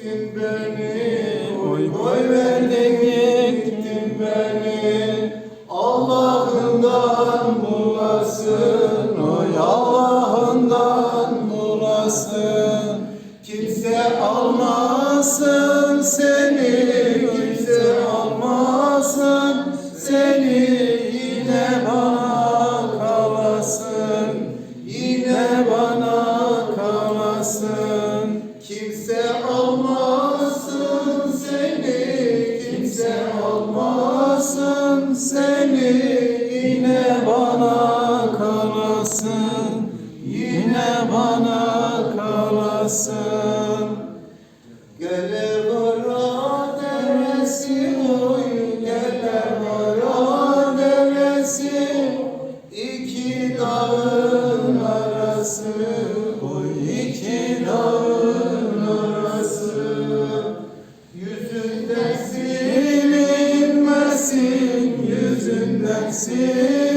gittin beni Oy oy verdin gittin beni. Allah'ından bulasın Oy bulasın. Kimse almasın seni Kimse almasın seni Yine bana almasın seni Kimse almasın seni. Yine bana kalasın Yine bana kalasın vencer.